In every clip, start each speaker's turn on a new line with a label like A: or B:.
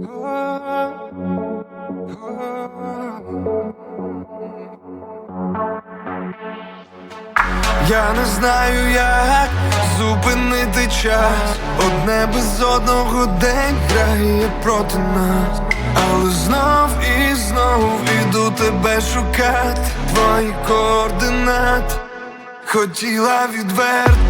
A: Я не знаю, як зупинити час. Одне без одного день грає проти нас, але знов і знов іду тебе шукати, твої координат хотіла відверти.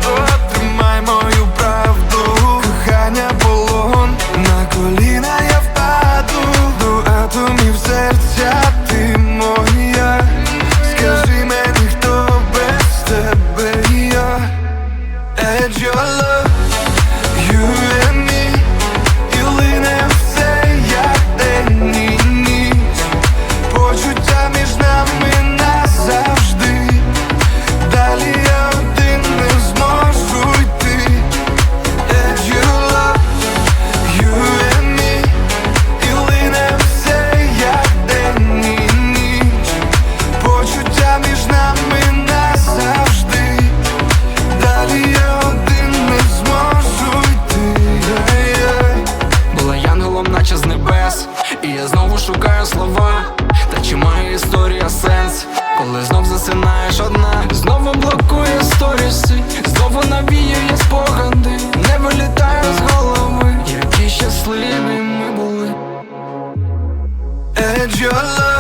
B: слова, та чи має історія сенс, коли знов засинаєш одна, знову блокує сторіси, знову навіює спогади, не вилітає з голови, які щасливі ми були.
A: And your love.